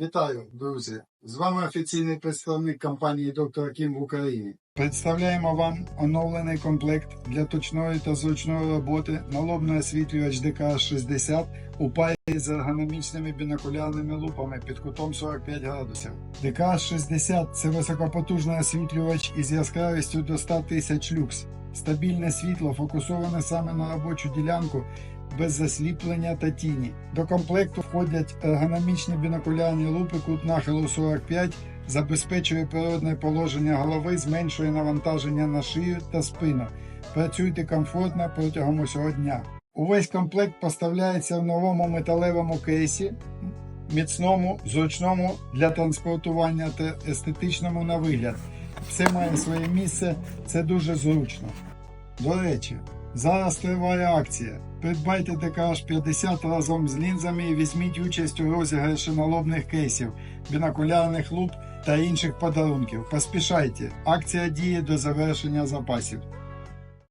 Вітаю, друзі! З вами офіційний представник компанії Доктор Кім в Україні. Представляємо вам оновлений комплект для точної та зручної роботи налобний освітлювач ДК-60 у парі з ергономічними бінокулярними лупами під кутом 45 градусів. ДК-60 – це високопотужний освітлювач із яскравістю до 100 тисяч люкс. Стабільне світло фокусоване саме на робочу ділянку без засліплення та тіні. До комплекту входять ергономічні бінокулярні лупи кут нахилу 45, забезпечує природне положення голови, зменшує навантаження на шию та спину. Працюйте комфортно протягом усього дня. Увесь комплект поставляється в новому металевому кейсі, міцному, зручному для транспортування та естетичному на вигляд. Все має своє місце, це дуже зручно. До речі, зараз триває акція. Придбайте ДКH50 разом з лінзами і візьміть участь у розіграші налобних кейсів, бінокулярних луп та інших подарунків. Поспішайте, акція діє до завершення запасів.